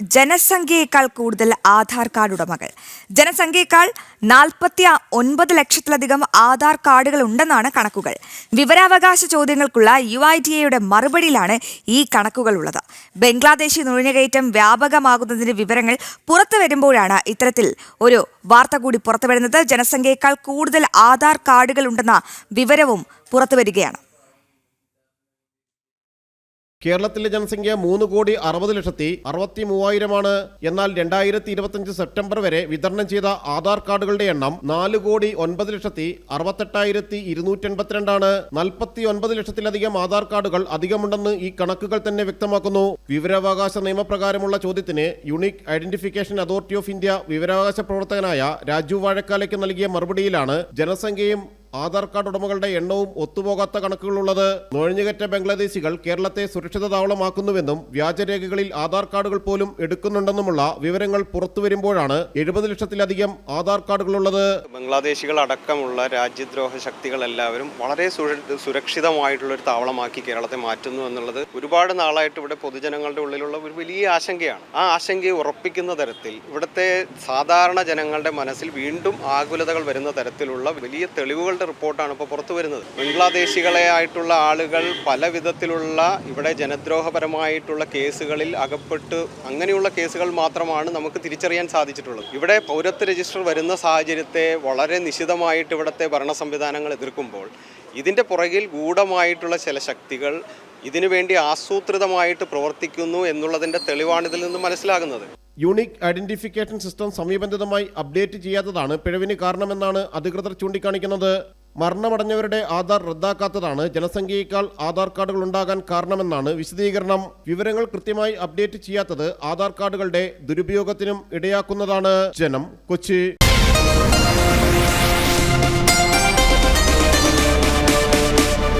ജനസംഖ്യയേക്കാൾ കൂടുതൽ ആധാർ കാർഡ് ഉടമകൾ. ജനസംഖ്യയേക്കാൾ നാൽപ്പത്തി ഒൻപത് ലക്ഷത്തിലധികം ആധാർ കാർഡുകൾ ഉണ്ടെന്നാണ് കണക്കുകൾ. വിവരാവകാശ ചോദ്യങ്ങൾക്കുള്ള യു ഐ ഡി എയുടെ മറുപടിയിലാണ് ഈ കണക്കുകൾ ഉള്ളത്. ബംഗ്ലാദേശി നുഴഞ്ഞുകയറ്റം വ്യാപകമാകുന്നതിന്റെ വിവരങ്ങൾ പുറത്തു വരുമ്പോഴാണ് ഇത്തരത്തിൽ ഒരു വാർത്ത കൂടി പുറത്തു വരുന്നത്. ജനസംഖ്യയേക്കാൾ കൂടുതൽ ആധാർ കാർഡുകൾ ഉണ്ടെന്ന വിവരവും പുറത്തു വരികയാണ്. കേരളത്തിലെ ജനസംഖ്യ മൂന്ന് കോടി അറുപത് ലക്ഷത്തി അറുപത്തി മൂവായിരമാണ്. എന്നാൽ രണ്ടായിരത്തി ഇരുപത്തിയഞ്ച് സെപ്റ്റംബർ വരെ വിതരണം ചെയ്ത ആധാർ കാർഡുകളുടെ എണ്ണം നാല് കോടി ഒൻപത് ലക്ഷത്തി അറുപത്തെട്ടായിരത്തി ഇരുന്നൂറ്റി എൺപത്തിരണ്ടാണ് നാൽപ്പത്തി ഒൻപത് ലക്ഷത്തിലധികം ആധാർ കാർഡുകൾ അധികമുണ്ടെന്ന് ഈ കണക്കുകൾ തന്നെ വ്യക്തമാക്കുന്നു. വിവരാവകാശ നിയമപ്രകാരമുള്ള ചോദ്യത്തിന് unique identification authority of India വിവരാവകാശ പ്രവർത്തകനായ രാജു വാഴക്കാലയ്ക്ക് നൽകിയ മറുപടിയിലാണ് ജനസംഖ്യയും ആധാർ കാർഡ് ഉടമകളുടെ എണ്ണവും ഒത്തുപോകാത്ത കണക്കുകളുള്ളത് നുഴഞ്ഞുകറ്റ ബംഗ്ലാദേശികൾ കേരളത്തെ സുരക്ഷിത താവളമാക്കുന്നുവെന്നും വ്യാജരേഖകളിൽ ആധാർ കാർഡുകൾ പോലും എടുക്കുന്നുണ്ടെന്നുമുള്ള വിവരങ്ങൾ പുറത്തു വരുമ്പോഴാണ് എഴുപത് ലക്ഷത്തിലധികം ആധാർ കാർഡുകളുള്ളത്. ബംഗ്ലാദേശികൾ അടക്കമുള്ള രാജ്യദ്രോഹ ശക്തികൾ എല്ലാവരും വളരെ സുരക്ഷിതമായിട്ടുള്ള ഒരു താവളമാക്കി കേരളത്തെ മാറ്റുന്നു എന്നുള്ളത് ഒരുപാട് നാളായിട്ട് ഇവിടെ പൊതുജനങ്ങളുടെ ഉള്ളിലുള്ള ഒരു വലിയ ആശങ്കയാണ്. ആ ആശങ്കയെ ഉറപ്പിക്കുന്ന തരത്തിൽ ഇവിടുത്തെ സാധാരണ ജനങ്ങളുടെ മനസ്സിൽ വീണ്ടും ആകുലതകൾ വരുന്ന തരത്തിലുള്ള വലിയ തെളിവുകളുടെ റിപ്പോർട്ടാണ് ഇപ്പോൾ പുറത്തു വരുന്നത്. ബംഗ്ലാദേശികളെ ആയിട്ടുള്ള ആളുകൾ പല വിധത്തിലുള്ള ഇവിടെ ജനദ്രോഹപരമായിട്ടുള്ള കേസുകളിൽ അകപ്പെട്ട് അങ്ങനെയുള്ള കേസുകൾ മാത്രമാണ് നമുക്ക് തിരിച്ചറിയാൻ സാധിച്ചിട്ടുള്ളത്. ഇവിടെ പൗരത്വ രജിസ്റ്റർ വരുന്ന സാഹചര്യത്തെ വളരെ നിശിതമായിട്ട് ഇവിടുത്തെ ഭരണ സംവിധാനങ്ങൾ എതിർക്കുമ്പോൾ ഇതിന്റെ പുറകിൽ ഗൂഢമായിട്ടുള്ള ചില ശക്തികൾ ഇതിനുവേണ്ടി ആസൂത്രിതമായിട്ട് പ്രവർത്തിക്കുന്നു എന്നുള്ളതിന്റെ തെളിവാണ് ഇതിൽ നിന്ന് മനസ്സിലാകുന്നത്. യൂണിക് ഐഡന്റിഫിക്കേഷൻ സിസ്റ്റം സമയബന്ധിതമായി അപ്ഡേറ്റ് ചെയ്യാത്തതാണ് പിഴവിന് കാരണമെന്നാണ് അധികൃതർ ചൂണ്ടിക്കാണിക്കുന്നത്. മരണമടഞ്ഞവരുടെ ആധാർ റദ്ദാക്കാത്തതാണ് ജനസംഖ്യയേക്കാൾ ആധാർ കാർഡുകൾ ഉണ്ടാകാൻ കാരണമെന്നാണ് വിശദീകരണം. വിവരങ്ങൾ കൃത്യമായി അപ്ഡേറ്റ് ചെയ്യാത്തത് ആധാർ കാർഡുകളുടെ ദുരുപയോഗത്തിനും ഇടയാക്കുന്നതാണ് ജനം കൊച്ചി.